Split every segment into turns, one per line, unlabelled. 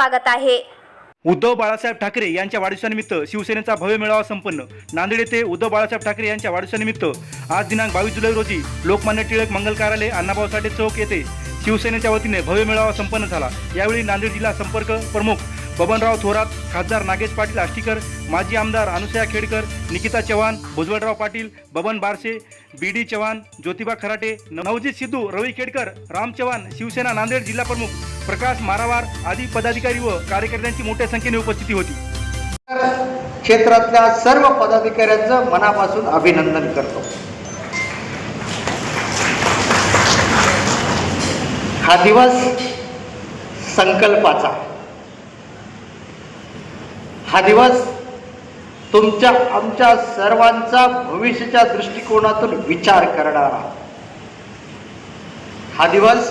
स्वागत आहे.
उद्धव बाळासाहेब ठाकरे यांच्या वाढदिवसानिमित्त शिवसेनेचा भव्य मेळावा संपन्न. नांदेड येथे उद्धव बाळासाहेब ठाकरे यांच्या वाढदिवसानिमित्त आज दिनांक बावीस जुलै रोजी लोकमान्य टिळक मंगल कार्यालय अण्णाभाऊ साठे चौक येथे शिवसेनेच्या वतीने भव्य मेळावा संपन्न झाला. यावेळी नांदेड जिल्हा संपर्क प्रमुख बबनराव थोरात खासदार नागेश पाटील आष्टीकर माजी आमदार अनुसया खेडकर निकिता चव्हाण भुजबळराव पाटील बबन बारसे बी डी चव्हाण ज्योतिबा खराटे नवजित सिद्धू रवी खेडकर राम चव्हाण शिवसेना नांदेड जिल्हा प्रमुख प्रकाश मारावार आदी पदाधिकारी व कार्यकर्त्यांची मोठ्या संख्येने उपस्थिती होती.
क्षेत्रातल्या सर्व पदाधिकाऱ्यांचं मनापासून अभिनंदन करतो. हा दिवस संकल्पाचा. हा दिवस तुमच्या आमच्या सर्वांचा भविष्याच्या दृष्टिकोनातून विचार करणारा. हा दिवस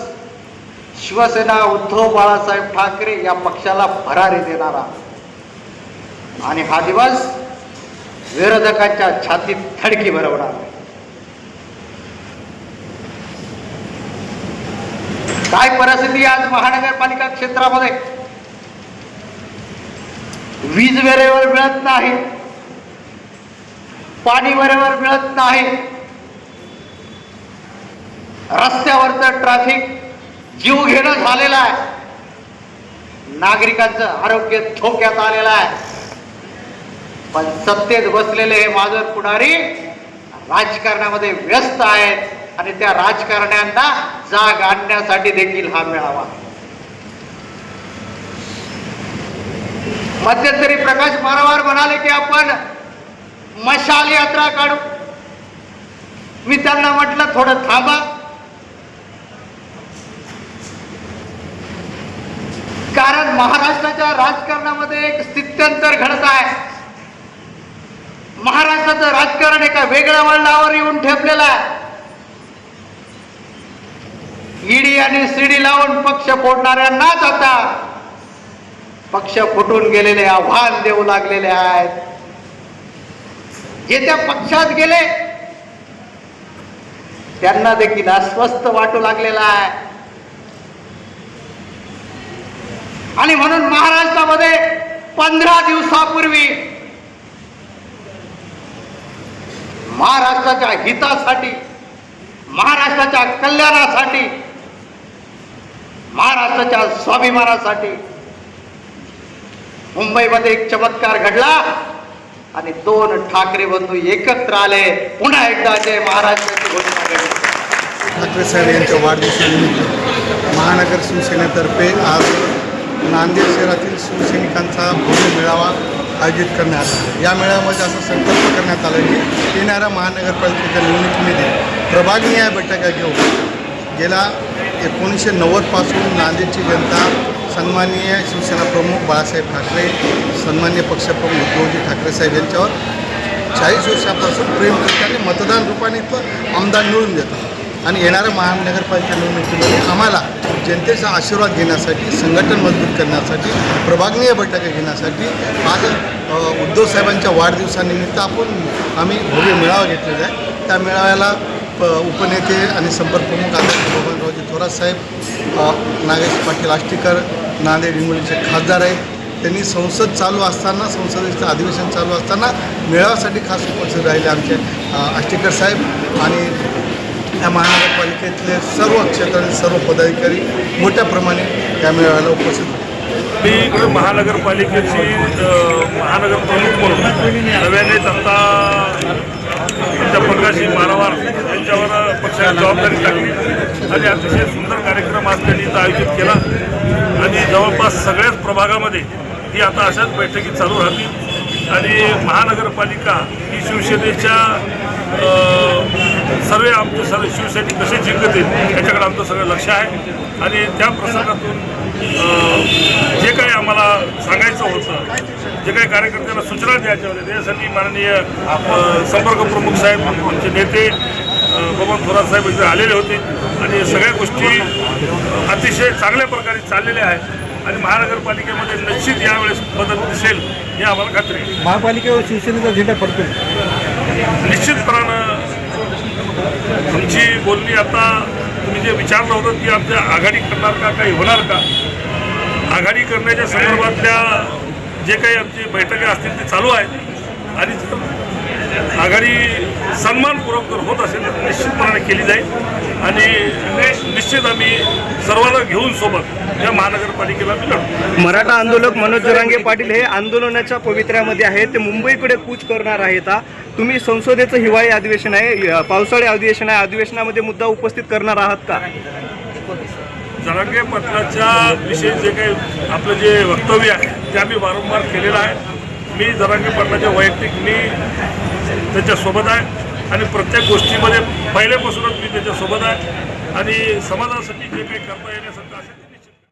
शिवसेना उद्धव बाळासाहेब ठाकरे या पक्षाला भरारी देणारा. आणि हा दिवस विरोधकांच्या छातीत थडकी भरवणार. काय परिस्थिती आज महानगरपालिका क्षेत्रामध्ये? वीज वेळेवर मिळत नाही. पाणी वेळेवर मिळत नाही. रस्त्यावरचं ट्रॅफिक जीव घेणं झालेलं आहे. नागरिकांचं आरोग्य धोक्यात आलेलं आहे. पण सत्तेत बसलेले हे माझं पुढारी राजकारणामध्ये व्यस्त आहेत आणि त्या राजकारण्यांना जाग आणण्यासाठी देखील हा मेळावा. मध्यंतरी प्रकाश मारावार म्हणाले की आपण मशाल यात्रा काढू. मी त्यांना म्हटलं थोडं थांबा. कारण महाराष्ट्राच्या राजकारणामध्ये एक स्थित्यंतर घडत आहे. महाराष्ट्राचं राजकारण एका वेगळ्या वळणावर येऊन ठेपलेलं आहे. ईडी आणि सीडी लावून पक्ष फोडणाऱ्यांनाच आता पक्ष फुटून गेलेले आव्हान देऊ लागलेले आहेत. जे त्या पक्षात गेले त्यांना देखील अस्वस्थ वाटू लागलेला आहे. आणि म्हणून महाराष्ट्रामध्ये पंधरा दिवसापूर्वी महाराष्ट्राच्या हितासाठी महाराष्ट्राच्या कल्याणासाठी महाराष्ट्राच्या स्वाभिमानासाठी मुंबईमध्ये एक चमत्कार घडला आणि दोन ठाकरे बंधू एकत्र आले. पुन्हा एकदा जय महाराष्ट्राची घोषणा घडली
ठाकरे साहेब यांच्या वाढदिवसानिमित्त महानगर शिवसेनेतर्फे आज नांदेड शहरातील शिवसैनिकांचा भव्य मेळावा आयोजित करण्यात आला. या मेळाव्यामध्ये असा संकल्प करण्यात आला की येणाऱ्या महानगरपालिकेच्या निवडणुकीमध्ये प्रभागनीय बैठका घेऊन गेल्या एकोणीसशे नव्वदपासून नांदेडची जनता सन्माननीय शिवसेना प्रमुख बाळासाहेब ठाकरे सन्मान्य पक्षप्रमुख उद्धवजी ठाकरे साहेब यांच्यावर चाळीस वर्षापासून प्रेम करताना आणि मतदान रूपाने तो आमदार मिळून देतात. आणि येणाऱ्या महानगरपालिका निवडणुकीमध्ये आम्हाला जनतेचा आशीर्वाद घेण्यासाठी संघटन मजबूत करण्यासाठी प्रभागनीय बैठका घेण्यासाठी आज उद्धव साहेबांच्या वाढदिवसानिमित्त आपण आम्ही भव्य मेळावा घेतलेला आहे. त्या मेळाव्याला प उपनेते आणि संपर्क प्रमुख आदरणीय बबनरावजी थोरात साहेब नागेश पाटील आष्टीकर नांदेड हिंगोलीचे खासदार आहेत. त्यांनी संसद चालू असताना संसदेचं अधिवेशन चालू असताना मेळाव्यासाठी खास उपस्थित राहिले आमचे आष्टीकर साहेब आणि या महानगरपालिकेतले सर्व क्षेत्रातील सर्व पदाधिकारी मोठ्या प्रमाणे या मेळाव्याला उपस्थित
मी इकडे महानगरपालिकेची महानगरप्रमुख म्हणून नव्यानेच आता आमच्या प्रकाशी मारावार यांच्यावर पक्षाने जबाबदारी टाकली. आणि अतिशय सुंदर कार्यक्रम आज त्यांनी इथं आयोजित केला. आणि जवळपास सगळ्याच प्रभागामध्ये ही आता अशाच बैठकी चालू राहतील. आणि महानगरपालिका ही शिवसेनेच्या सर्व आमचे सर्व शिवसैनिक कसे जिंकतील याच्याकडे आमचं सगळं लक्ष आहे. आणि त्या प्रसंगातून जे काही आम्हाला सांगायचं होतं जे काही कार्यकर्त्यांना सूचना द्यायच्या होत्या त्यासाठी माननीय संपर्क प्रमुख साहेब आमचे नेते बबन थोरात साहेब इथे आलेले होते. आणि सगळ्या गोष्टी अतिशय चांगल्या प्रकारे चाललेल्या आहेत. आणि महानगरपालिकेमध्ये निश्चित यावेळेस बदल दिसेल हे आम्हाला खात्री आहे.
महापालिकेवर शिवसेनेचा झेंडा पडतो
निश्चितपणानं आमची बोलणी आता तुम्ही जे विचारलं होतं की आमच्या आघाडी करणार का काही होणार का आघाडी करण्याच्या संदर्भातल्या जे काही आमची बैठका असतील ते चालू आहेत. आणि आघाडी सन्मानपूर्वक जर होत असेल तर निश्चितपणाने केली जाईल. आणि निश्चित आम्ही सर्वांना घेऊन सोबत या महानगरपालिकेला मी
मराठा आंदोलक मनोज जरांगे पाटील हे आंदोलनाच्या पवित्र्यामध्ये आहेत. ते मुंबईकडे कूच करणार आहेत. तुम्ही संसदेचं हिवाळी अधिवेशन आहे पावसाळी अधिवेशन आहे. अधिवेशनामध्ये मुद्दा उपस्थित करणार आहात का?
जरांगे पाटलाच्या विषयी जे काही आपलं जे वक्तव्य आहे ते आम्ही वारंवार केलेलं आहे. मी जरांगे पाटलाच्या वैयक्तिक मी त्याच्यासोबत आहे. आणि प्रत्येक गोष्टीमध्ये पहिल्यापासूनच मी त्याच्यासोबत आहे. आणि समाजासाठी जे काही करता येण्यासारखं असेल